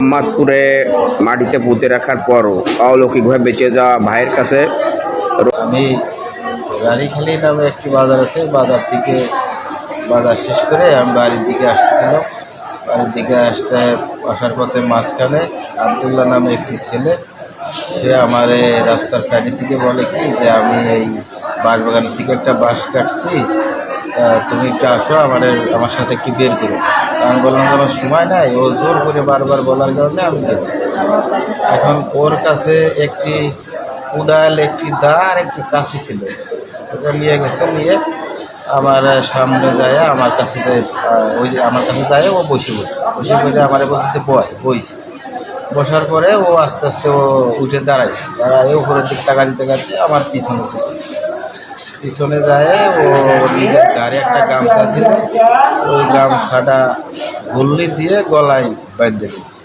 মোহাম্মদপুরে মাটিতে পুঁতে রাখার পরও অলৌকিকভাবে বেঁচে যাওয়া ভাইয়ের কাছে আমি রানীখালি নামে একটি বাজার আছে, বাজার থেকে বাজার শেষ করে আমি বাড়ির দিকে আসতেছিলাম। বাড়ির দিকে আসতে, আসার পথে মাঝখানে আবদুল্লাহ নামে একটি ছেলে, সে আমার রাস্তার সাইডের থেকে বলে কি যে, আমি এই বাঁশবাগান থেকে একটা বাঁশ কাটছি তুমি একটু আসো আমার আমার সাথে একটু বের করো। আমি বললাম আমার সময় নাই, ও জোর করে বারবার বলার কারণে আমি এখন ওর কাছে একটি উদাল একটি দা আর একটি কাশি ছিল। ওটা নিয়ে গেছে, নিয়ে আমার সামনে যায়, আমার কাছে ওই আমার কাছে যায়, ও বসে বসে। বসে বসে আমার বলতেছে, বয় বইছে বসার পরে ও আস্তে আস্তে ও উঠে দাঁড়াইছে। দাঁড়ায় উপরের দিক টাকা দিতে গেছে আমার পিছনে ছিল পিছনে যায়, ও নিজের গাড়ি একটা গামছা ছিল, ওই গামছাটা গুল্লি দিয়ে গলায় বাঁধতে গেছে